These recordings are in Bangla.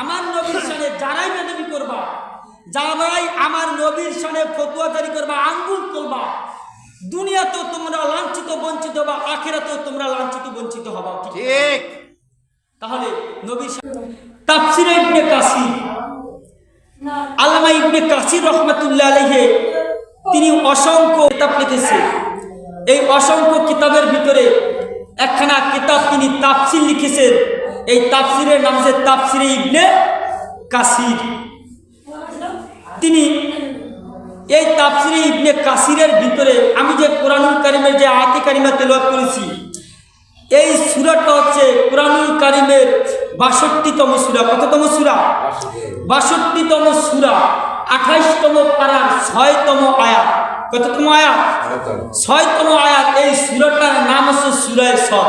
আমার নবীর সামনে যারাই বেদবি করবা যারাই আমার নবীর সামনে ফতুয়া জারি করবা আঙ্গুল তুলবা দুনিয়াতেও তোমরা লাঞ্ছিত বঞ্চিত বা আখেরাতেও তোমরা লাঞ্ছিত বঞ্চিত হবা ঠিক তাহলে নবীর তাফসিরে ইবনে কাসির। আল্লামা ইবনে কাসির রহমাতুল্লাহ আলাইহে তিনি অসংখ্য কিতাব লিখেছে। এই অসংখ্য কিতাবের ভিতরে একখানা কিতাব তিনি তাফসির লিখেছেন। এই তাফসিরের নাম হচ্ছে তাফসিরে ইবনে কাসির। তিনি এই তাফসিরে ইবনে কাসিরের ভিতরে আমি যে কোরআনুল কারিমের যে আয়াতে কারিমা তেলাওয়াত করেছি এই সুরাটা হচ্ছে কোরআনুল কারিমের বাষট্টিতম সুরা। কততম সুরা? বাষট্টিতম সুরা আঠাইশতম পাড়ার ছয়তম আয়াত। কততম আয়াত? ছয়তম। আয়াত। এই সুরাটার নাম হচ্ছে সুরায় সফ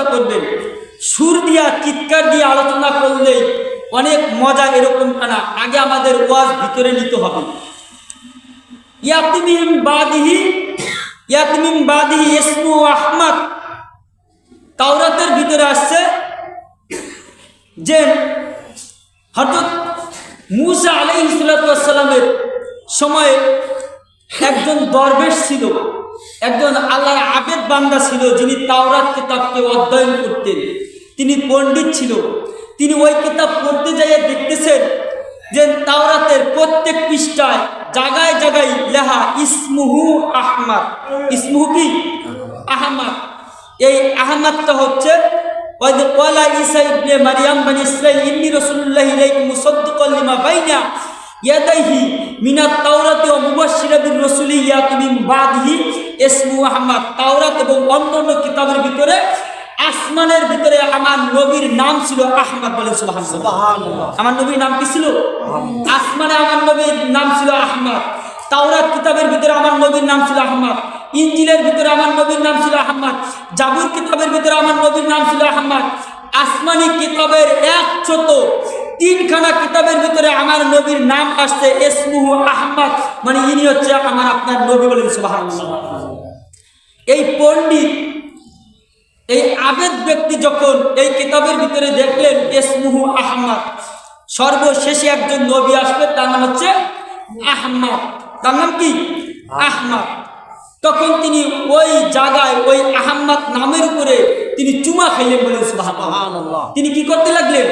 চেষ্টা করবেন সুর দিয়া, চিৎকার দিয়ে আলোচনা করলে অনেক মজা এরকম না আগে আমাদের ওয়াজ ভিতরে নিতে হবে। ইয়াতিমিম বাদিহি ইয়াতিমিম বাদিহি ইসমু তাওরাতের ভিতরে আসছে যে হঠাৎ মুসা আলাই সালামের সময়ে একজন দরবেশ ছিল। একজন আল্লাহর আবেদ বান্দা ছিল, যিনি তাওরাত কিতাবকে অধ্যয়ন করতেন। তিনি পণ্ডিত ছিল। তিনি ওই কিতাব পড়তে যাইয়ে দেখতেছেন যে তাওরাতের প্রত্যেক পৃষ্ঠায় জায়গায় জায়গায় লেহা ইসমুহু আহমদ। ইসমুহু কি? আহমদ। এই আহমদটা হচ্ছে কলা ঈসা ইবনে মারিয়াম, বানি ইসরাইল ইন্নি রাসূলুল্লাহ ইলাইকুম মুসাদ্দিকাল লিমা বাইনা ইয়াদাইহি মিনাত তাওরাতি ওয়া মুবাশশিরা বির রাসূলি ইয়াতি মিন বাদিহি। ইসমু আহমদ তাওরাত এবং অন্যান্য কিতাবের ভিতরে আসমানের ভিতরে আমার নবীর নাম ছিল আহমদ সুবহানাল্লাহ। সুবহানাল্লাহ। আমার নবীর নাম কি ছিল? আসমানে আমার নবীর নাম ছিল আহমদ। তাওরাত কিতাবের ভিতরে আমার নবীর নাম ছিল আহমদ। ইঞ্জিলের ভিতরে আমার নবীর নাম ছিল আহমদ। জাবুর কিতাবের ভিতরে আমার নবীর নাম ছিল আহমদ। আসমানি কিতাবের এক ছোট তিনখানা কিতাবের ভিতরে আমার নবীর নাম আসছে এসমুহু আহমদ। মানে ইনি হচ্ছে আমার আপনার নবী সুবহানাল্লাহ। এই পণ্ডিত, এই আবেদ ব্যক্তি যখন এই কিতাবের ভিতরে দেখলেন এসমুহু আহমদ, সর্বশেষে একজন নবী আসবে, তার নাম হচ্ছে আহমদ। তার নাম কি? আহমদ। তখন তিনি ওই জায়গায় ওই আহম্মদ নামের উপরে তিনি চুমা খাইলেন বলেন তিনি কি করতে লাগলেন?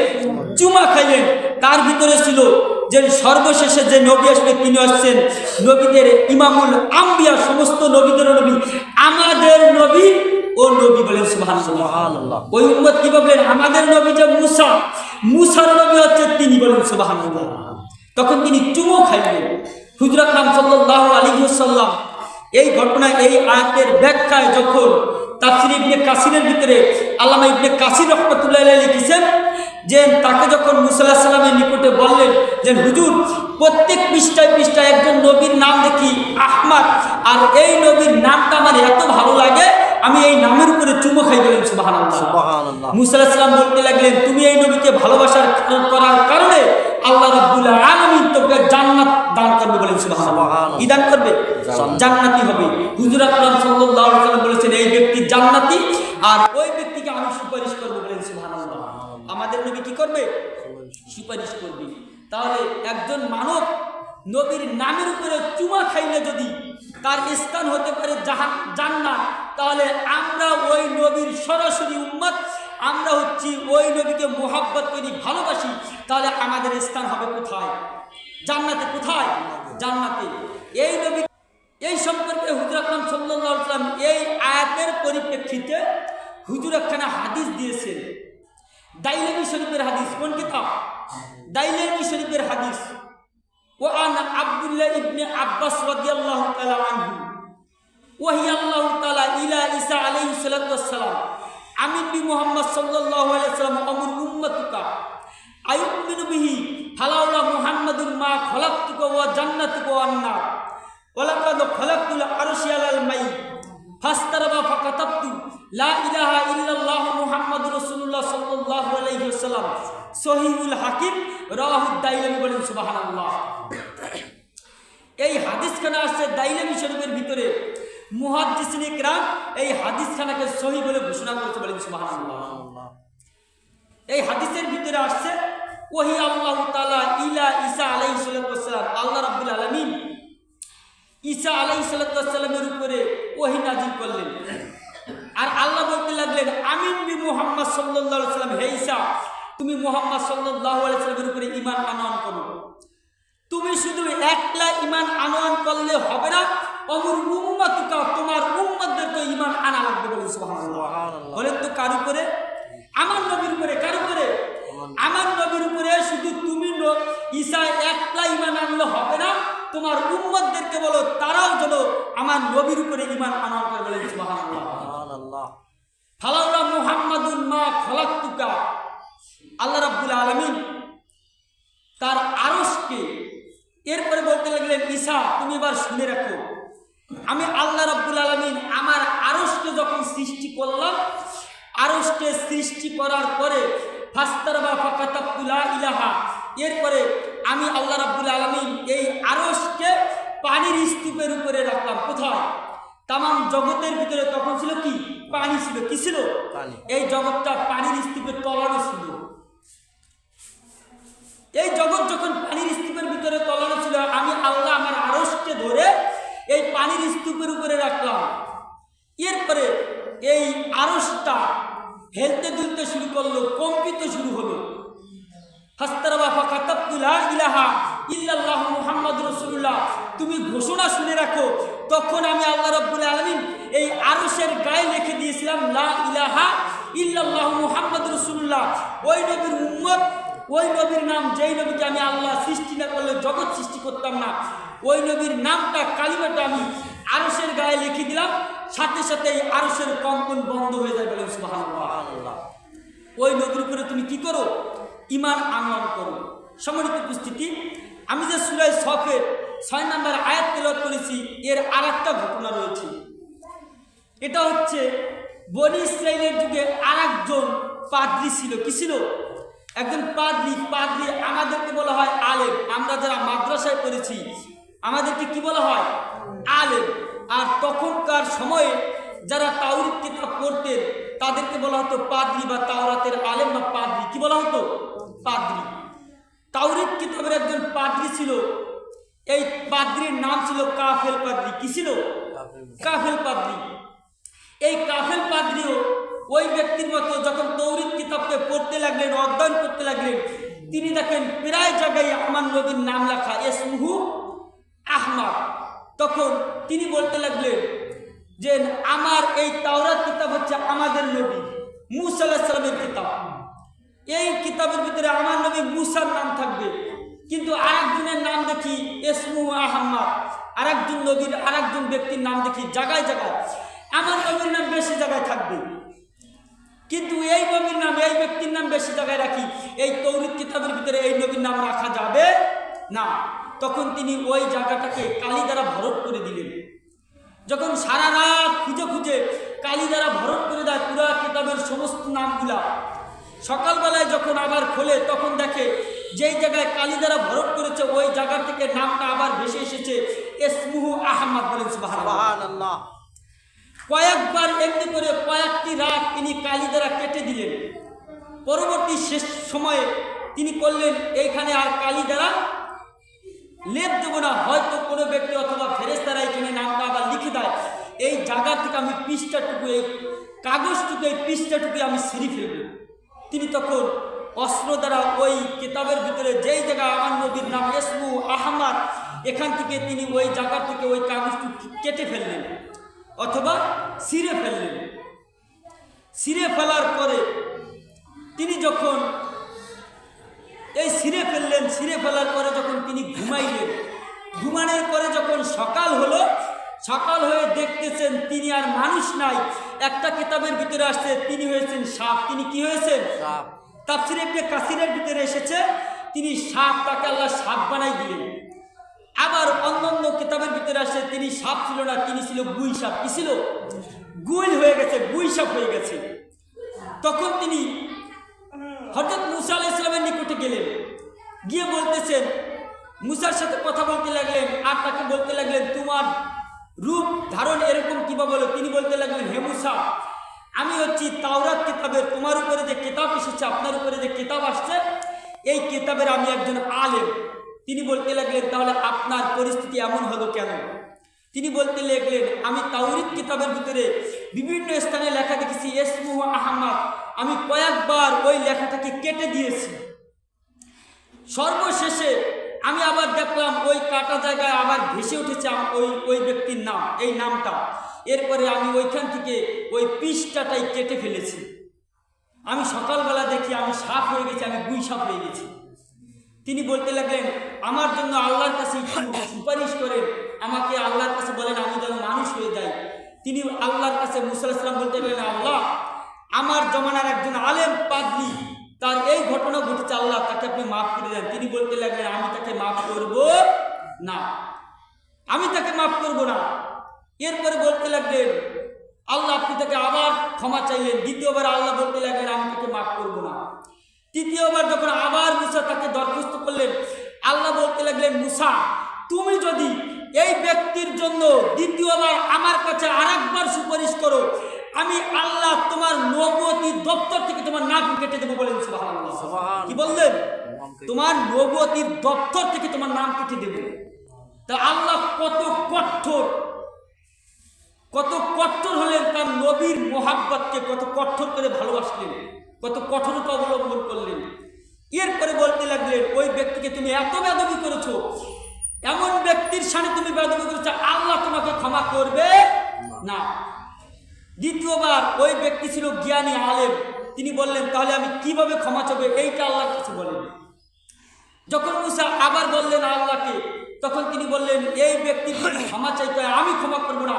চুমা খাইলেন। তার ভিতরে ছিল যে সর্বশেষে যে নবী আসবে তিনি আসছেন নবীদের ইমামুল আম্বিয়া সমস্ত নবীদের নবী আমাদের নবী ও নবী বলেন সুবহানাল্লাহ। ওই উম্মত কি বললেন আমাদের নবী যে মুসা মুসার নবী হচ্ছে তিনি বলেন সুবহানাল্লাহ। তখন তিনি চুমো খাইলেন। হুজরত নাম সাল্লাল্লাহু আলাইহি ওয়াসাল্লাম এই ঘটনা এই আয়াতের ব্যাখ্যায় যখন তাফসির ইবনে কাসিরের ভিতরে আল্লামা ইবনে কাসির রহমাতুল্লাহ লিখেছেন যে তাকে যখন মুসা আলাইহিস সালামের নিকটে বললেন যে হুজুর প্রত্যেক পৃষ্ঠায় পৃষ্ঠায় একজন নবীর নাম দেখি আহমদ। আর এই নবীর নামটা আমার এত ভালো লাগে আমি এই নামের উপরে চুমো খাই বলেন সুবহানাল্লাহ। সুবহানাল্লাহ। মুসা আলাইহিস সালাম বলতে লাগলেন তুমি এই নবীকে ভালোবাসার করার কারণে আল্লাহ রাব্বুল আলামিন তোকে জান্নাত দান করবে বলেন সুবহানাল্লাহ। সুবহানাল্লাহ। কি দান করবে? জান্নাতি হবে। হুজুর আকরাম সাল্লাল্লাহু আলাইহি সাল্লাম বলেছেন এই ব্যক্তি জান্নাতি আর ওই ব্যক্তিকে আমি সুপারিশ করব বলেন সুবহানাল্লাহ। আমাদের নবী কি করবে? সুপারিশ করবে। তাহলে একজন মানব নবীর নামের উপরে চুমা খাইলে যদি তার স্থান হতে পারে জাহান জান্নাত তাহলে আমরা ওই নবীর সরাসরি উম্মত আমরা হচ্ছি ওই নবীকে মোহাব্বত করি ভালোবাসি। তাহলে আমাদের স্থান হবে কোথায়? জান্নাতে কোথায়? জান্নাতে। এই নবী এই সম্পর্কে হুজুর আকরাম আলাইহি সাল্লাম এই আয়াতের পরিপ্রেক্ষিতে হুজুর একখানা হাদিস দিয়েছেন। দাইলেমি শরীফের হাদিস, কোন কিতাব? দাইলেমি শরীফের হাদিস। ও আন আব্দুল্লাহ ইবনে আব্বাস রাদিয়াল্লাহু তাআলা আনহু। ওয়াহি আল্লাহ তাআলা ইলা ঈসা আলাইহিস সালাতু আমিন বি মুহাম্মদ সাল্লাল্লাহু আলাইহি সাল্লাম আমর উম্মতুকা। আয়ুমিনু বিহি ফালাউলা মুহাম্মাদুর মা খলাকতুকা ওয়া জান্নাতুকা ওয়ান নার ওয়ালাকাদ খলাকতুল আরশি আলাল মাই ফাস্তারাবা ফাকাতাবতু। লা ইলাহা ইল্লাল্লাহ মুহাম্মাদুর রাসূলুল্লাহ সাল্লাল্লাহু আলাইহি ওয়াসাল্লাম। সহিহুল হাকিম রাওয়াহুদ দাইলামি বলেন, সুবহানাল্লাহ। এই হাদিসখানা আসছে দাইলামি শরীফের ভিতরে। মুহাদ্দিসিন ইকরাম এই হাদিসখানাকে সহি বলে ঘোষণা করেছে বলেন, সুবহানাল্লাহ। এই হাদিসের ভিতরে আসছে, ওহি আল্লাহ তাআলা ইলা ঈসা আলাইহিস সালাম, আল্লাহ রাব্বুল আলামিন ঈসা আলাইহিস সালামের উপরে ওহি নাজিল করলেন। আর আল্লাহ বলতে লাগলেন আমিন বি মুহাম্মদ সাল্লাল্লাহু আলাইহি সাল্লাম হে ঈসা তুমি মুহাম্মদ আলাইহি সাল্লামের উপরে ইমান আনয়ন করো। তুমি শুধু একলা ইমান আনয়ন করলে হবে না অমর উম্মতুকা তোমার উম্মতদেরকে ইমান আনা লাগবে বলে বলেন তো কার উপরে? আমার নবীর উপরে কার উপরে? আমার নবীর উপরে শুধু তুমি ঈসা একলা ইমান আনলে হবে না তোমার উম্মতদেরকে বলো তারাও যেন আমার নবীর উপরে ইমান আনয়ন করে সুবহানাল্লাহ। ফালাউলা মুহাম্মাদুন মা খলাক্তুকা। আল্লাহ রাব্বুল আলামিন তার আরসকে এরপরে বলতে লাগলেন ঈসা তুমি এবার শুনে রাখো আমি আল্লাহ রাব্বুল আলামিন আমার আরসকে যখন সৃষ্টি করলাম আরসকে সৃষ্টি করার পরে ফাস্তারবা ফাকাতাবতুলা ইলাহা এরপরে আমি আল্লাহ রাব্বুল আলামিন এই আরসকে পানির স্তূপের উপরে রাখলাম। কোথায়? তামাম জগতের ভিতরে তখন ছিল কি? পানি ছিল। কি ছিল। এই জগৎটা পানির স্তূপের তলানো ছিল। এই জগৎ যখন পানির স্তূপের ভিতরে তলানো ছিল আমি আল্লাহ আমার আড়সকে ধরে এই পানির স্তূপের উপরে রাখলাম। এরপরে এই আড়সটা হেলতে দুলতে শুরু করল কম্পিত শুরু হলো। তুমি ঘোষণা শুনে রাখো, তখন আমি আল্লাহ রাব্বুল আলামিন এই আরশের গায়ে লিখে দিয়েছিলাম, লা ইলাহা ইল্লাল্লাহু মুহাম্মাদুর রাসূলুল্লাহ। ওই নবীর উম্মত, ওই নবীর নাম, যেই নবীকে আমি আল্লাহ সৃষ্টি না করলে জগৎ সৃষ্টি করতাম না, ওই নবীর নামটা, কালিমাটা আমি আরশের গায়ে লিখে দিলাম, সাথে সাথে এই আরশের কম্পন বন্ধ হয়ে যায় বলেন সুবহানাল্লাহ। ওই নদীর উপরে তুমি কি করো? ইমান আনয়ন করো সম্মানিত উপস্থিতি, আমি যে সুরাই সফের ছয় নম্বর আয়াত তেলাওয়াত করেছি, এর আর একটা ঘটনা রয়েছে। এটা হচ্ছে বনি ইসরায়েলের যুগে আর একজন পাদ্রি ছিল। কি ছিল? একজন পাদ্রি পাদ্রি আমাদেরকে বলা হয় আলেম। আমরা যারা মাদ্রাসায় পড়েছি, আমাদেরকে কি বলা হয়? আলেম। আর তখনকার সময়ে যারা তাওরিত কিতাব পড়তেন, তাদেরকে বলা হতো পাদ্রি বা তাওরাতের আলেম বা পাদ্রি। কি বলা হতো? পাদ্রি। তাওরিত কিতাবের একজন পাদ্রি ছিল। এই পাদ্রির নাম ছিল কাফেল পাদ্রি। কি ছিল? কাফেল পাদ্রি। এই কাফেল পাদ্রিও ওই ব্যক্তির মতো যখন তৌরিত কিতাবকে পড়তে লাগলেন অধ্যয়ন করতে লাগলেন তিনি দেখেন প্রায় জায়গায় আমার নবীর নাম লেখা এসমুহু আহমাদ। তখন তিনি বলতে লাগলেন যে আমার এই তাওরাত কিতাব হচ্ছে আমাদের নবী মুসা আলাহিস সালামের কিতাব। এই কিতাবের ভিতরে আমার নবী মুসার নাম থাকবে। কিন্তু আরেকজনের নাম দেখি এসমু আহম্মদ। আরেকজন নবীর আরেকজন ব্যক্তির নাম দেখি জায়গায় জায়গায় আমার নবীর নাম বেশি জায়গায় থাকবে। কিন্তু এই নবীর নাম, এই ব্যক্তির নাম বেশি জায়গায় রাখি। এই তৌরিক কিতাবের ভিতরে এই নবীর নাম রাখা যাবে না। তখন তিনি ওই জায়গাটাকে কালি দ্বারা ভরত করে দিলেন। যখন সারা রাত খুঁজে খুঁজে কালি দ্বারা ভরত করে দেয় পুরা কিতাবের সমস্ত নামগুলা সকালবেলায় যখন আবার খোলে তখন দেখে যেই জায়গায় কালি দ্বারা ভরট করেছে ওই জায়গা থেকে নামটা আবার ভেসে এসেছে এসমুহু আহমদ বলেন সুবহানাল্লাহ। কয়েকবার এমনি করে কয়েকটি রাত তিনি কালি দ্বারা কেটে দিলেন। পরবর্তী শেষ সময়ে তিনি করলেন এইখানে আর কালি দ্বারা লেপ দেবো না হয়তো কোনো ব্যক্তি অথবা ফেরেস্তারা এখানে নামটা আবার লিখে দেয়। এই জায়গা থেকে আমি পৃষ্ঠাটুকু এই কাগজটুকু এই পৃষ্ঠাটুকু আমি সিঁড়ি ফেলব। তিনি তখন অস্ত্র দ্বারা ওই কিতাবের ভিতরে যেই জায়গায় আমার নবীর নাম ইসমু আহমদ, এখান থেকে তিনি ওই জায়গা থেকে ওই কাগজটি কেটে ফেললেন অথবা ছিঁড়ে ফেললেন। ছিঁড়ে ফেলার পরে তিনি যখন এই ছিঁড়ে ফেললেন, ছিঁড়ে ফেলার পরে যখন তিনি ঘুমাইলেন, ঘুমানোর পরে যখন সকাল হলো, সকাল হয়ে দেখতেছেন তিনি আর মানুষ নাই। একটা কিতাবের ভিতরে আসছে তিনি হয়েছেন সাপ। তিনি কি হয়েছেন? সাপ। তাফসির ইবনে কাসিরের ভিতরে এসেছে তিনি সাপ তাকে আল্লাহ সাপ বানাই দিলেন। আবার অন্যান্য কিতাবের ভিতরে আসে তিনি সাপ ছিল না তিনি ছিল গুই সাপ। কি ছিল? গুইল হয়ে গেছে গুই সাপ হয়ে গেছে। তখন তিনি হঠাৎ মুসা আলাহ ইসলামের নিকটে গেলেন। গিয়ে বলতেছেন মুসার সাথে কথা বলতে লাগলেন আর তাকে বলতে লাগলেন তোমার রূপ ধারণ এরকম কীভাবে বলো? তিনি বলতে লাগলেন, হে মুসা, আমি হচ্ছি তাওরাত কিতাবের, তোমার উপরে যে কিতাব এসেছে, আপনার উপরে যে কিতাব আসছে, এই কিতাবের আমি একজন আলেম। তিনি বলতে লাগলেন, তাহলে আপনার পরিস্থিতি এমন হলো কেন? তিনি বলতে লাগলেন, আমি তাওরিত কিতাবের ভিতরে বিভিন্ন স্থানে লেখা দেখেছি এসমু আহমদ। আমি কয়েকবার ওই লেখাটাকে কেটে দিয়েছি। সর্বশেষে আমি আবার দেখলাম ওই কাটা জায়গায় আবার ভেসে উঠেছে ওই ওই ব্যক্তির নাম, এই নামটা এরপরে আমি ওইখান থেকে ওই পৃষ্ঠাটাই কেটে ফেলেছি। আমি সকালবেলা দেখি আমি সাপ হয়ে গেছি, আমি গুই সাপ হয়ে গেছি। তিনি বলতে লাগলেন, আমার জন্য আল্লাহর কাছে সুপারিশ করেন, আমাকে আল্লাহর কাছে বলেন আমি যেন মানুষ হয়ে যাই। তিনি আল্লাহর কাছে মুসাল্লাম বলতে গেলেন আল্লাহ, আমার জমানার একজন আলেম পাদলি তার এই ঘটনা ঘটেছে আল্লাহ আপনি মাফ করে দেন। তিনি বলতে লাগলেন আমি তাকে মাফ করব না। আমি তাকে মাফ করব না। এরপরে বলতে লাগলেন আল্লাহ আপনি তাকে আবার ক্ষমা চাইলেন। দ্বিতীয়বার আল্লাহ বলতে লাগলেন আমি তাকে মাফ করব না। তৃতীয়বার যখন আবার মুসা তাকে দরখাস্ত করলেন আল্লাহ বলতে লাগলেন মুসা তুমি যদি এই ব্যক্তির জন্য দ্বিতীয়বার আমার কাছে আরেকবার সুপারিশ করো আমি আল্লাহ তোমার নবতী দপ্তর থেকে তোমার নাম কেটে দেবো বলেন। কি বললেন? তোমার নবতীর দপ্তর থেকে তোমার নাম কেটে দেবে। তা আল্লাহ কত কঠোর কত কঠোর হলেন তার নবীর মোহাব্বতকে, কত কঠোর করে ভালোবাসলেন, কত কঠোরতা অবলম্বন করলেন। এরপরে বলতে লাগলেন, ওই ব্যক্তিকে তুমি এত বেদবি করেছ, এমন ব্যক্তির সামনে তুমি বেদবি করেছ, আল্লাহ তোমাকে ক্ষমা করবে না। দ্বিতীয়বার ওই ব্যক্তি ছিল জ্ঞানী আলেম, তিনি বললেন, তাহলে আমি কীভাবে ক্ষমা চাবো এইটা আল্লাহর কাছে বলেন। যখন মুসা আবার বললেন আল্লাহকে, তখন তিনি বললেন, এই ব্যক্তি ক্ষমা চাইতে, আমি ক্ষমা করব না।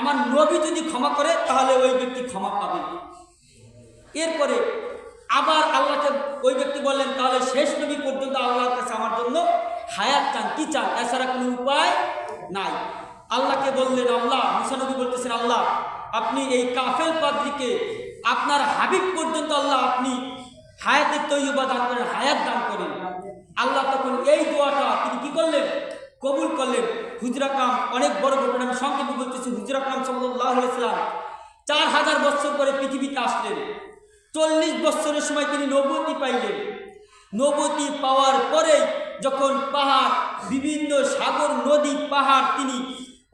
আমার নবী যদি ক্ষমা করে, তাহলে ওই ব্যক্তি ক্ষমা পাবে। এরপরে আবার আল্লাহকে ওই ব্যক্তি বললেন, তাহলে শেষ নবী পর্যন্ত আল্লাহর কাছে আমার জন্য হায়াত চান। কি চান? এছাড়া কোনো উপায় নাই। আল্লাহকে বললেন, আল্লাহ মুসানবী বলতেছেন, আল্লাহ, আপনি এই কাফেল পাদ্রিকে, আপনার হাবিব পর্যন্ত আল্লাহ, আপনি হায়াতের তৈবা দান করেন হায়াত দান করেন আল্লাহ তখন এই দোয়াটা তিনি কি করলেন? কবুল করলেন। হুজরা কাম, অনেক বড় ঘটনা, আমি সংক্ষেপে বলতেছি। হুজরা কাম সাল্লাহ ইসলাম চার হাজার বছর পরে পৃথিবীতে আসলেন। চল্লিশ বছরের সময় তিনি নবতী পাইলেন। নবতী পাওয়ার পরে যখন পাহাড়, বিভিন্ন সাগর, নদী, পাহাড় তিনি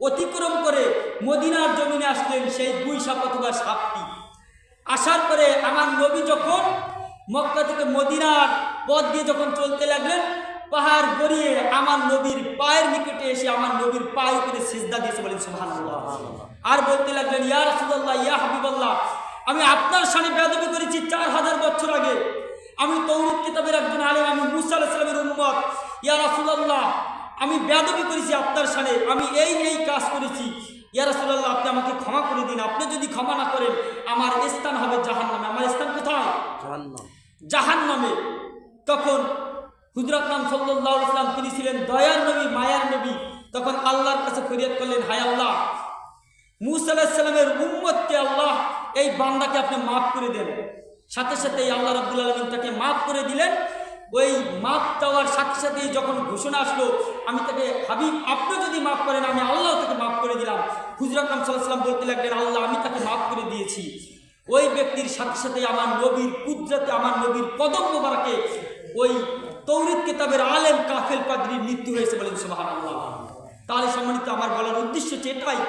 অতিক্রম করে মদিনার জমিনে আসলেন সেই দুই সাপ অথবা সাপটি। আসার পরে আমার নবী যখন মক্কা থেকে মদিনার পথ দিয়ে যখন চলতে লাগলেন পাহাড় গড়িয়ে আমার নবীর পায়ের নিকটে এসে আমার নবীর পায়ের উপরে সিজদা দিয়েছে বলেন সুবহানাল্লাহ। আর বলতে লাগলেন ইয়া রাসূলুল্লাহ ইয়া হাবিবাল্লাহ আমি আপনার সামনে বেয়াদবি করেছি চার হাজার বছর আগে। আমি তৌরিত কিতাবের একজন আলেম আমি মুসা আলাইহিস সালামের উম্মত। ইয়া রাসূলুল্লাহ আমি বেয়াদবি করেছি আপনার সামনে আমি এই এই কাজ করেছি। ইয়া রাসূলুল্লাহ আপনি আমাকে ক্ষমা করে দিন। আপনি যদি ক্ষমা না করেন আমার স্থান হবে জাহান্নামে। আমার স্থান কোথায়? জাহান্নাম। জাহান নামে তখন নাম সাল্লাহ ইসলাম তিনি ছিলেন দয়ার নবী, মায়ার নবী। তখন আল্লাহর কাছে ফরিয়াদ করলেন, হায় আল্লাহ, মুসা আলাহিসাল্লামের উম্মতকে আল্লাহ, এই বান্দাকে আপনি মাফ করে দেন। সাথে সাথে এই আল্লাহ রাব্বুল আলমিন তাকে মাফ করে দিলেন। ওই মাফ দেওয়ার সাথে সাথেই যখন ঘোষণা আসলো, আমি তাকে, হাবিব, আপনি যদি মাফ করেন, আমি আল্লাহ তাকে মাফ করে দিলাম। হুজরত নাম সাল্লাহ সাল্লাম বলতে লাগলেন, আল্লাহ, আমি তাকে মাফ করে দিয়েছি। ওই ব্যক্তির সাথে সাথে আমার নবীর কুদরাতে, আমার নবীর কদম মোবারকে, ওই তৌরিত কেতাবের আলেম কাফেল পাদ্রির মৃত্যু হয়েছে বলেন সুবাহ তাহলে সম্মানিত আমার বলার উদ্দেশ্য হচ্ছে এটাই